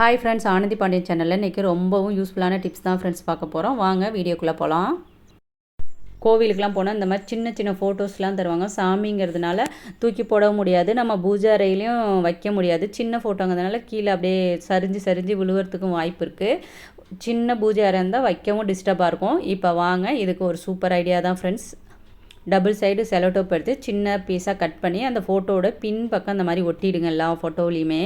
Hi friends Anandhi Pandian சேனலில் இன்றைக்கி ரொம்பவும் யூஸ்ஃபுல்லான டிப்ஸ் தான் ஃப்ரெண்ட்ஸ் பார்க்க போகிறோம் வாங்க வீடியோக்குள்ளே போகலாம் கோவிலுக்கெலாம் போனால் இந்த மாதிரி சின்ன சின்ன ஃபோட்டோஸ்லாம் தருவாங்க. சாமிங்கிறதுனால தூக்கி போட முடியாது. நம்ம பூஜை அறையிலையும் வைக்க முடியாது. சின்ன ஃபோட்டோங்கிறதுனால கீழே அப்படியே சரிஞ்சு சரிஞ்சு விழுவுறதுக்கும் வாய்ப்பு இருக்குது சின்ன பூஜை அறை இருந்தால் வைக்கவும் டிஸ்டர்பாக இருக்கும். இப்போ வாங்க இதுக்கு ஒரு சூப்பர் ஐடியா தான் ஃப்ரெண்ட்ஸ் டபுள் சைடு செலோடோப் எடுத்து சின்ன பீஸாக கட் பண்ணி அந்த ஃபோட்டோவோட பின் பக்கம் அந்த மாதிரி ஒட்டிடுங்க எல்லா ஃபோட்டோலையுமே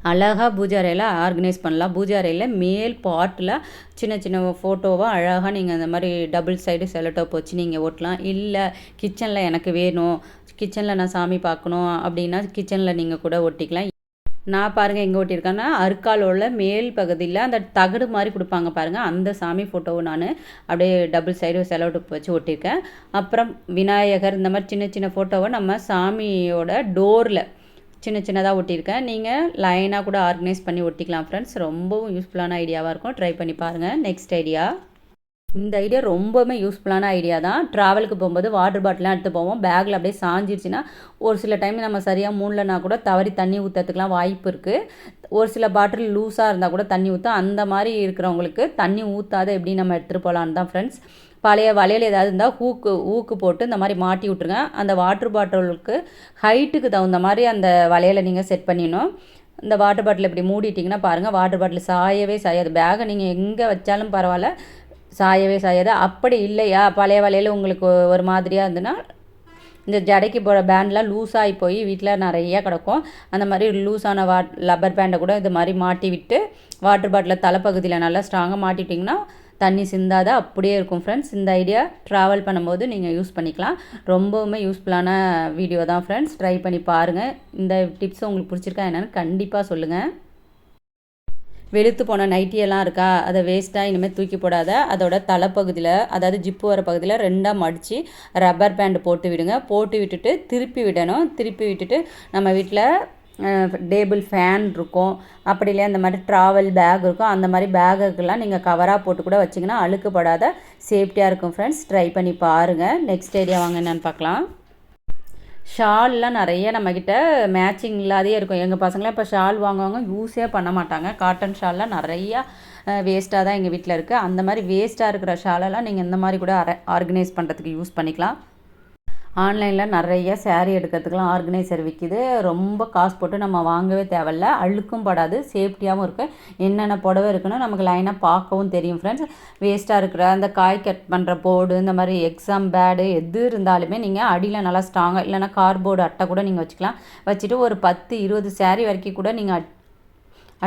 அழகாக பூஜை அறையில் ஆர்கனைஸ் பண்ணலாம். பூஜை அறையில் மேல் பார்ட்டில் சின்ன சின்ன ஃபோட்டோவாக அழகாக நீங்கள் அந்த மாதிரி டபுள் சைடு செலட்டோப் வச்சு நீங்கள் ஓட்டலாம். இல்லை கிச்சனில் எனக்கு வேணும். கிச்சனில் நான் சாமி பார்க்கணும் அப்படின்னா கிச்சனில் நீங்கள் கூட ஒட்டிக்கலாம் நான் பாருங்கள் எங்கே ஒட்டியிருக்கேன்னா அருக்காலோட மேல் பகுதியில் அந்த தகடு மாதிரி கொடுப்பாங்க பாருங்கள் அந்த சாமி ஃபோட்டோவை நான் அப்படியே டபுள் சைடு செலோடோப் வச்சு ஒட்டியிருக்கேன் அப்புறம் விநாயகர் இந்த மாதிரி சின்ன சின்ன ஃபோட்டோவை நம்ம சாமியோட டோரில் சின்ன சின்னதாக ஒட்டியிருக்கேன். நீங்கள் லைனாக கூட ஆர்கனைஸ் பண்ணி ஒட்டிக்கலாம் ஃப்ரெண்ட்ஸ் ரொம்பவும் யூஸ்ஃபுல்லான ஐடியாவாக இருக்கும். ட்ரை பண்ணி பாருங்கள் நெக்ஸ்ட் ஐடியா இந்த ஐடியா ரொம்பவுமே யூஸ்ஃபுல்லான ஐடியா தான். ட்ராவலுக்கு போகும்போது வாட்டர் பாட்டிலாம் எடுத்து போவோம். பேக்கில் அப்படியே சாஞ்சிருச்சுன்னா ஒரு சில டைம் நம்ம சரியாக மூடலனா கூட தவறி தண்ணி ஊற்றுறதுக்குலாம் வாய்ப்பு இருக்குது ஒரு சில பாட்டில் லூஸாக இருந்தால் கூட தண்ணி ஊற்றும் அந்த மாதிரி இருக்கிறவங்களுக்கு தண்ணி ஊற்றாத எப்படி நம்ம எடுத்துகிட்டு போகலான்னு தான் ஃப்ரெண்ட்ஸ் பழைய வளையல் ஏதாவது இருந்தால் ஹூக்கு ஊக்கு போட்டு இந்த மாதிரி மாட்டி விட்ருங்க அந்த வாட்டர் பாட்டிலுக்கு ஹைட்டுக்கு தகுந்த மாதிரி அந்த வளையலை நீங்கள் செட் பண்ணிடணும். இந்த வாட்டர் பாட்டில் இப்படி மூடிட்டிங்கன்னா பாருங்கள் வாட்டர் பாட்டில் சாயவே சாயாது. பேகை நீங்கள் எங்கே வச்சாலும் பரவாயில்ல. சாயவே சாயாது. அப்படி இல்லையா? பழைய வலையில் உங்களுக்கு ஒரு மாதிரியாக இருந்ததுன்னா இந்த ஜடைக்கு போகிற பேண்ட்லாம் லூஸாகி போய் வீட்டில் நிறையா கிடக்கும். அந்த மாதிரி லூஸான வாட் லப்பர் பேண்டை கூட இது மாதிரி மாட்டி விட்டு வாட்டர் பாட்டிலில் தலைப்பகுதியில் நல்லா ஸ்ட்ராங்காக மாட்டிட்டிங்கன்னா தண்ணி சிந்தாத அப்படியே இருக்கும் ஃப்ரெண்ட்ஸ் இந்த ஐடியா ட்ராவல் பண்ணும்போது நீங்கள் யூஸ் பண்ணிக்கலாம். ரொம்பவுமே யூஸ்ஃபுல்லான வீடியோ தான் ஃப்ரெண்ட்ஸ் ட்ரை பண்ணி பாருங்கள் இந்த டிப்ஸ் உங்களுக்கு பிடிச்சிருக்கா என்னென்னு கண்டிப்பாக சொல்லுங்கள் வெளுத்து போன நைட்டியெல்லாம் இருக்கா? அதை வேஸ்ட்டாக இனிமேல் தூக்கி போடாத. அதோட தலைப்பகுதியில் அதாவது ஜிப்பு வர பகுதியில் ரெண்டாக மடித்து ரப்பர் பேண்ட் போட்டு விடுங்க. போட்டு விட்டுட்டு திருப்பி விடணும். திருப்பி விட்டுட்டு நம்ம வீட்டில் டேபிள் ஃபேன் இருக்கும். அப்படி இல்லையா அந்த மாதிரி ட்ராவல் பேக் இருக்கும். அந்த மாதிரி பேகுக்கெல்லாம் நீங்கள் கவராக போட்டு கூட வச்சிங்கன்னா அழுக்குப்படாத. சேஃப்டியாக இருக்கும் ஃப்ரெண்ட்ஸ் ட்ரை பண்ணி பாருங்கள் நெக்ஸ்ட் ஐடியா வாங்க என்னென்னு பார்க்கலாம். ஷால்லாம் நிறைய நம்மக்கிட்ட மேட்சிங் இல்லாதே இருக்கும். எங்கள் பசங்களாம் இப்போ ஷால் வாங்குவாங்க யூஸே பண்ண மாட்டாங்க. காட்டன் ஷால்லாம் நிறையா வேஸ்ட்டாக தான் எங்கள் வீட்டில் இருக்குது அந்த மாதிரி வேஸ்ட்டாக இருக்கிற ஷாலெல்லாம் நீங்கள் இந்த மாதிரி கூட ஆர்கனைஸ் பண்ணுறதுக்கு யூஸ் பண்ணிக்கலாம். ஆன்லைனில் நிறைய சேரீ எடுக்கிறதுக்கெலாம் ஆர்கனைசர் விற்கிது ரொம்ப காசு போட்டு நம்ம வாங்கவே தேவையில்ல. அழுக்கும் படாது. சேஃப்டியாகவும் இருக்குது என்னென்ன புடவை இருக்குன்னு நமக்கு லைனாக பார்க்கவும் தெரியும் ஃப்ரெண்ட்ஸ் வேஸ்ட்டாக இருக்கிற அந்த காய் கட் பண்ணுற போர்டு இந்த மாதிரி எக்ஸாம் பேடு எது இருந்தாலுமே நீங்கள் அடியில் நல்லா ஸ்ட்ராங்காக இல்லைனா கார்போர்டு அட்டை கூட நீங்கள் வச்சுக்கலாம். வச்சுட்டு ஒரு பத்து இருபது சேரீ வரைக்கும் கூட நீங்கள்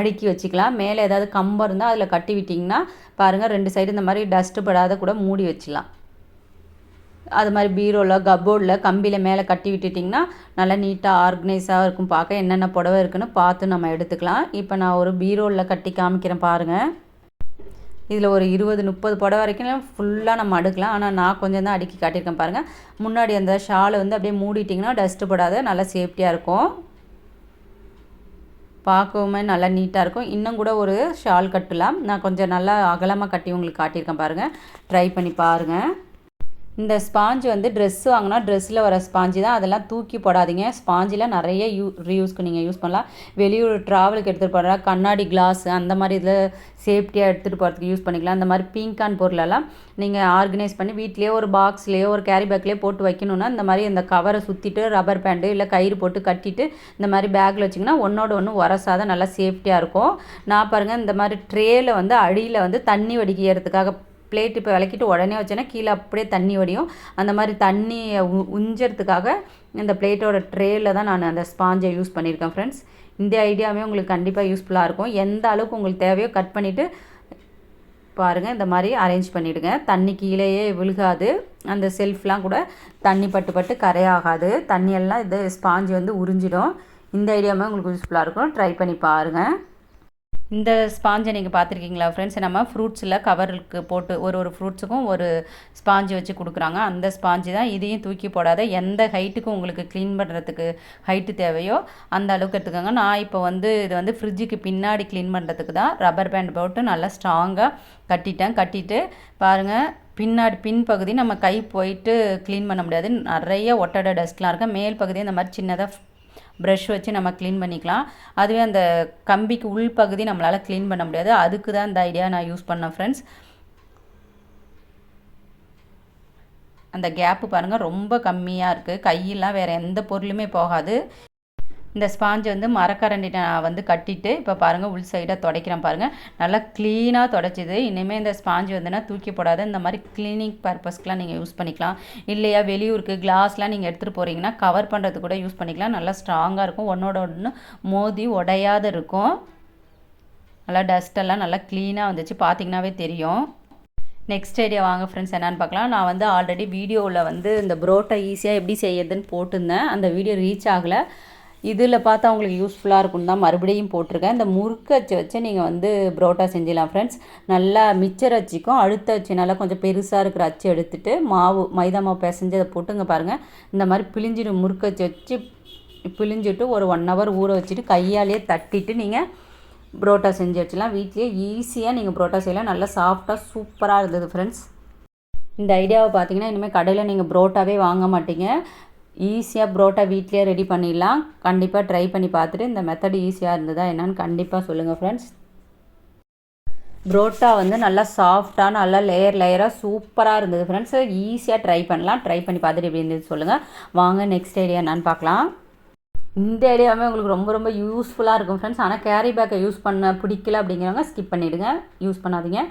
அடுக்கி வச்சுக்கலாம். மேலே ஏதாவது கம்பம் இருந்தால் அதில் கட்டி விட்டிங்கன்னா பாருங்கள் ரெண்டு சைடு இந்த மாதிரி டஸ்ட்டு படாத கூட மூடி வச்சுக்கலாம். அது மாதிரி பீரோவில் கபோர்டில் கம்பியில் மேலே கட்டி விட்டுட்டிங்கன்னா நல்லா நீட்டாக ஆர்கனைஸாக இருக்கும். பார்க்க என்னென்ன புடவை இருக்குன்னு பார்த்து நம்ம எடுத்துக்கலாம். இப்போ நான் ஒரு பீரோவில் கட்டி காமிக்கிறேன் பாருங்கள் இதில் ஒரு இருபது முப்பது புடவை வரைக்கும் ஃபுல்லாக நம்ம அடுக்கலாம். ஆனால் நான் கொஞ்சம் தான் அடுக்கி காட்டியிருக்கேன் பாருங்கள் முன்னாடி அந்த ஷாலை வந்து அப்படியே மூடிட்டிங்கன்னா டஸ்ட்டு படாத நல்லா சேஃப்டியாக இருக்கும். பார்க்கவுமே நல்லா நீட்டாக இருக்கும். இன்னும் கூட ஒரு ஷால் கட்டலாம். நான் கொஞ்சம் நல்லா அகலமாக கட்டி உங்களுக்கு காட்டியிருக்கேன் பாருங்கள் ட்ரை பண்ணி பாருங்கள் இந்த ஸ்பாஞ்சு வந்து ட்ரெஸ் வாங்கினா ட்ரெஸ்ஸில் வர ஸ்பாஞ்சு தான். அதெல்லாம் தூக்கி போடாதீங்க. ஸ்பாஞ்சில் நிறைய யூ ரீயூஸ்க்கு நீங்கள் யூஸ் பண்ணலாம். வெளியூர் ட்ராவலுக்கு எடுத்துகிட்டு போகிற கண்ணாடி கிளாஸ் அந்த மாதிரி இதில் சேஃப்டியாக எடுத்துகிட்டு போகிறதுக்கு யூஸ் பண்ணிக்கலாம். அந்த மாதிரி பிங்கான் பொருளெல்லாம் நீங்கள் ஆர்கனைஸ் பண்ணி வீட்லேயே ஒரு பாக்ஸ்லேயோ ஒரு கேரி பேக்லேயே போட்டு வைக்கணுன்னா இந்த மாதிரி இந்த கவரை சுற்றிட்டு ரப்பர் பேண்டு இல்லை கயிறு போட்டு கட்டிட்டு இந்த மாதிரி பேக்கில் வச்சிங்கன்னா ஒன்றோட ஒன்று உரசாத நல்லா சேஃப்டியாக இருக்கும். நான் பாருங்கள் இந்த மாதிரி ட்ரேயில் வந்து அடியில் வந்து தண்ணி வடிக்கிறதுக்காக பிளேட் இப்போ விளக்கிட்டு உடனே வச்சோன்னா கீழே அப்படியே தண்ணி வடியும். அந்த மாதிரி தண்ணியை உஞ்சறதுக்காக இந்த பிளேட்டோட ட்ரேயில் தான் நான் அந்த ஸ்பாஞ்சை யூஸ் பண்ணியிருக்கேன் ஃப்ரெண்ட்ஸ் இந்த ஐடியாவே உங்களுக்கு கண்டிப்பாக யூஸ்ஃபுல்லாக இருக்கும். எந்த அளவுக்கு உங்களுக்கு தேவையோ கட் பண்ணிவிட்டு பாருங்கள் இந்த மாதிரி அரேஞ்ச் பண்ணிவிடுங்க தண்ணி கீழேயே விழுகாது. அந்த செல்ஃப்லாம் கூட தண்ணி பட்டு பட்டு கரையாகாது. தண்ணியெல்லாம் இது ஸ்பாஞ்சு வந்து உறிஞ்சிடும். இந்த ஐடியாவே உங்களுக்கு யூஸ்ஃபுல்லாக இருக்கும். ட்ரை பண்ணி பாருங்கள் இந்த ஸ்பாஞ்சை நீங்கள் பார்த்துருக்கீங்களா ஃப்ரெண்ட்ஸ் நம்ம ஃப்ரூட்ஸில் கவருக்கு போட்டு ஒரு ஒரு ஃப்ரூட்ஸுக்கும் ஒரு ஸ்பாஞ்சு வச்சு கொடுக்குறாங்க. அந்த ஸ்பாஞ்சு தான் இதையும் தூக்கி போடாத. எந்த ஹைட்டுக்கும் உங்களுக்கு க்ளீன் பண்ணுறதுக்கு ஹைட்டு தேவையோ அந்த அளவுக்கு எடுத்துக்கோங்க. நான் இப்போ வந்து இது வந்து ஃப்ரிட்ஜுக்கு பின்னாடி க்ளீன் பண்ணுறதுக்கு தான் ரப்பர் பேண்ட் போட்டு நல்லா ஸ்ட்ராங்காக கட்டிட்டேன். கட்டிட்டு பாருங்கள் பின்னாடி பின் பகுதி நம்ம கை போயிட்டு க்ளீன் பண்ண முடியாது. நிறைய ஒட்டடை டஸ்ட்லாம் இருக்குது மேல் பகுதி இந்த மாதிரி சின்னதாக ப்ரஷ் வச்சு நம்ம க்ளீன் பண்ணிக்கலாம். அதுவே அந்த கம்பிக்கு உள்பகுதி நம்மளால் க்ளீன் பண்ண முடியாது. அதுக்கு தான் இந்த ஐடியா நான் யூஸ் பண்ணேன் ஃப்ரெண்ட்ஸ் அந்த கேப்பு பாருங்கள் ரொம்ப கம்மியாக இருக்குது கையெல்லாம் வேறு எந்த பொருளுமே போகாது. இந்த ஸ்பாஞ்சை வந்து மரக்கரண்டி நான் வந்து கட்டிட்டு இப்போ பாருங்கள் உள் சைடாக துடைக்கிறேன் பாருங்கள் நல்லா க்ளீனாக துடைச்சிது. இனிமேல் இந்த ஸ்பாஞ்சு வந்துன்னா தூக்கி போடாத. இந்த மாதிரி க்ளீனிங் பர்பஸ்க்கெலாம் நீங்கள் யூஸ் பண்ணிக்கலாம். இல்லையா வெளியூருக்கு கிளாஸ்லாம் நீங்கள் எடுத்துகிட்டு போகிறீங்கன்னா கவர் பண்ணுறது கூட யூஸ் பண்ணிக்கலாம். நல்லா ஸ்ட்ராங்காக இருக்கும். ஒன்றோட ஒன்று மோதி உடையாத இருக்கும். நல்லா டஸ்ட்டெல்லாம் நல்லா க்ளீனாக வந்துச்சு. பார்த்தீங்கன்னாவே தெரியும். நெக்ஸ்ட் ஐடியா வாங்க ஃப்ரெண்ட்ஸ் என்னென்னு பார்க்கலாம். நான் வந்து ஆல்ரெடி வீடியோவில் வந்து இந்த புரோட்டா ஈஸியாக எப்படி செய்யறதுன்னு போட்டிருந்தேன். அந்த வீடியோ ரீச் ஆகலை. இதில் பார்த்தா அவங்களுக்கு யூஸ்ஃபுல்லாக இருக்கும் தான் மறுபடியும் போட்டிருக்கேன். இந்த முறுக்கு அச்சு வச்சு நீங்கள் வந்து புரோட்டா செஞ்சிடலாம் ஃப்ரெண்ட்ஸ் நல்லா மிச்சர் அச்சுக்கும் அழுத்த அச்சு நல்லா கொஞ்சம் பெருசாக இருக்கிற அச்சு எடுத்துகிட்டு மாவு மைதா மாவு பிசைஞ்சு அதை போட்டுங்க பாருங்கள் இந்த மாதிரி பிழிஞ்சிடும் முறுக்கு அச்சு வச்சு பிழிஞ்சிட்டு ஒரு ஒன் ஹவர் ஊற வச்சுட்டு கையாலேயே தட்டிட்டு நீங்கள் புரோட்டா செஞ்சு வச்சுலாம் வீட்லேயே ஈஸியாக நீங்கள் புரோட்டா செய்யலாம். நல்லா சாஃப்டாக சூப்பராக இருந்தது ஃப்ரெண்ட்ஸ் இந்த ஐடியாவை பார்த்தீங்கன்னா இனிமேல் கடையில் நீங்கள் புரோட்டாவே வாங்க மாட்டீங்க. ஈஸியாக புரோட்டா வீட்லேயே ரெடி பண்ணிடலாம். கண்டிப்பாக ட்ரை பண்ணி பார்த்துட்டு இந்த மெத்தட் ஈஸியாக இருந்ததா என்னன்னு கண்டிப்பாக சொல்லுங்கள் ஃப்ரெண்ட்ஸ் புரோட்டா வந்து நல்லா சாஃப்டாக நல்லா லேயர் லேயராக சூப்பராக இருந்தது ஃப்ரெண்ட்ஸ் ஈஸியாக ட்ரை பண்ணலாம். ட்ரை பண்ணி பார்த்துட்டு எப்படி இருந்தது சொல்லுங்கள் வாங்க நெக்ஸ்ட் ஐடியா என்னான்னு பார்க்கலாம். இந்த ஐடியாவுமே உங்களுக்கு ரொம்ப ரொம்ப யூஸ்ஃபுல்லாக இருக்கும் ஃப்ரெண்ட்ஸ் ஆனால் கேரி பேக்கை யூஸ் பண்ண பிடிக்கல அப்படிங்கிறவங்க ஸ்கிப் பண்ணிவிடுங்க யூஸ் பண்ணாதீங்க.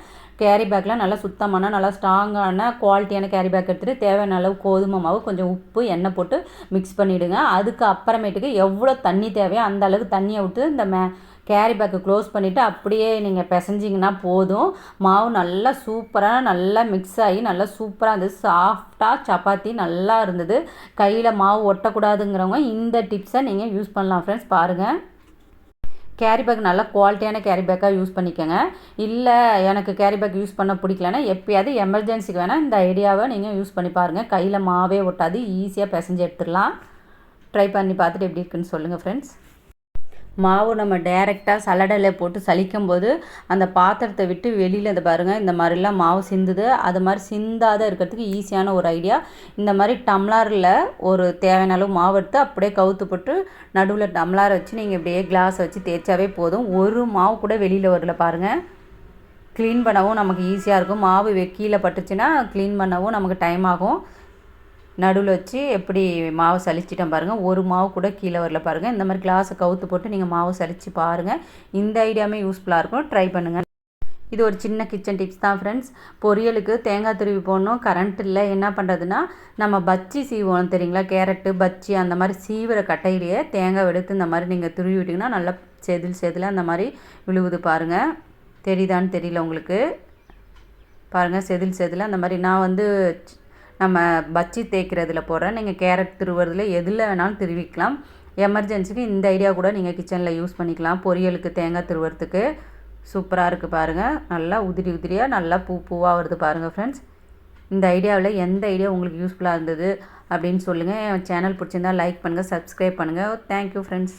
கேரி பேக்கில் நல்லா சுத்தமான நல்லா ஸ்ட்ராங்கான குவாலிட்டியான கேரி பேக் எடுத்துகிட்டு தேவையான அளவு கோதுமை மாவு கொஞ்சம் உப்பு எண்ணெய் போட்டு மிக்ஸ் பண்ணிவிடுங்க அதுக்கு அப்புறமேட்டுக்கு எவ்வளோ தண்ணி தேவையோ அந்த அளவுக்கு தண்ணியை விட்டு இந்த மே கேரி பேக்கை க்ளோஸ் பண்ணிவிட்டு அப்படியே நீங்கள் பிசைஞ்சிங்கன்னா போதும். மாவு நல்லா சூப்பராக நல்லா மிக்ஸ் ஆகி நல்லா சூப்பராக இருந்தது சாஃப்டாக சப்பாத்தி நல்லா இருந்தது. கையில் மாவு ஒட்டக்கூடாதுங்கிறவங்க இந்த டிப்ஸை நீங்கள் யூஸ் பண்ணலாம் ஃப்ரெண்ட்ஸ் பாருங்கள் கேரி பேக் நல்லா குவாலிட்டியான கேரி பேக்காக யூஸ் பண்ணிக்கோங்க. இல்லை எனக்கு கேரி பேக் யூஸ் பண்ண பிடிக்கலன்னா எப்பயாவது எமர்ஜென்சிக்கு வேணால் இந்த ஐடியாவை நீங்கள் யூஸ் பண்ணி பாருங்கள் கையில் மாவே ஒட்டாது ஈஸியாக பிசைஞ்சு எடுத்துடலாம். ட்ரை பண்ணி பார்த்துட்டு எப்படி இருக்குன்னு சொல்லுங்கள் ஃப்ரெண்ட்ஸ் மாவு நம்ம டைரெக்டாக சலடையில் போட்டு சலிக்கும் போது அந்த பாத்திரத்தை விட்டு வெளியில் இந்த பாருங்கள் இந்த மாதிரிலாம் மாவு சிந்துது. அது மாதிரி சிந்தாத இருக்கிறதுக்கு ஈஸியான ஒரு ஐடியா இந்த மாதிரி டம்ளாரில் ஒரு தேவையான அளவு மாவு எடுத்து அப்படியே கவுத்து போட்டு நடுவில் டம்ளாரை வச்சு நீங்கள் இப்படியே கிளாஸ் வச்சு தேய்ச்சாவே போதும். ஒரு மாவு கூட வெளியில் வரல பாருங்கள் க்ளீன் பண்ணவும் நமக்கு ஈஸியாக இருக்கும். மாவு கீழே பட்டுச்சுன்னா க்ளீன் பண்ணவும் நமக்கு டைம் ஆகும். நடுவில் வச்சு எப்படி மாவு சலிச்சிட்டேன் பாருங்கள் ஒரு மாவு கூட கீழே வரல பாருங்கள் இந்த மாதிரி கிளாஸை கவுத்து போட்டு நீங்கள் மாவு சலித்து பாருங்கள் இந்த ஐடியாமே யூஸ்ஃபுல்லாக இருக்கும். ட்ரை பண்ணுங்கள் இது ஒரு சின்ன கிச்சன் டிப்ஸ் தான் ஃப்ரெண்ட்ஸ் பொரியலுக்கு தேங்காய் துருவி போடணும். கரண்ட் இல்லை. என்ன பண்ணுறதுன்னா நம்ம பச்சி சீவோம் தெரியுங்களா? கேரட்டு பச்சி அந்த மாதிரி சீவிர கட்டையிலேயே தேங்காய் எடுத்து இந்த மாதிரி நீங்கள் துருவி விட்டிங்கன்னா நல்லா செதில் செதில் அந்த மாதிரி விழுவுது பாருங்கள் தெரியுதான்னு தெரியல உங்களுக்கு. பாருங்கள் செதில் செதில் அந்த மாதிரி நான் வந்து நம்ம பச்சி தேய்க்கிறதுல போடுறேன் நீங்கள் கேரட் திருவுறதுல எதில் வேணாலும் திருவிக்கலாம். எமர்ஜென்சிக்கு இந்த ஐடியா கூட நீங்கள் கிச்சனில் யூஸ் பண்ணிக்கலாம். பொரியலுக்கு தேங்காய் திருவுறதுக்கு சூப்பராக இருக்குது பாருங்கள் நல்லா உதிரி உதிரியாக நல்லா பூ பூவாக வருது பாருங்கள் ஃப்ரெண்ட்ஸ் இந்த ஐடியாவில் எந்த ஐடியா உங்களுக்கு யூஸ்ஃபுல்லாக இருந்தது அப்படின்னு சொல்லுங்கள் என் சேனல் பிடிச்சிருந்தா லைக் பண்ணுங்கள் சப்ஸ்கிரைப் பண்ணுங்கள் தேங்க்யூ ஃப்ரெண்ட்ஸ்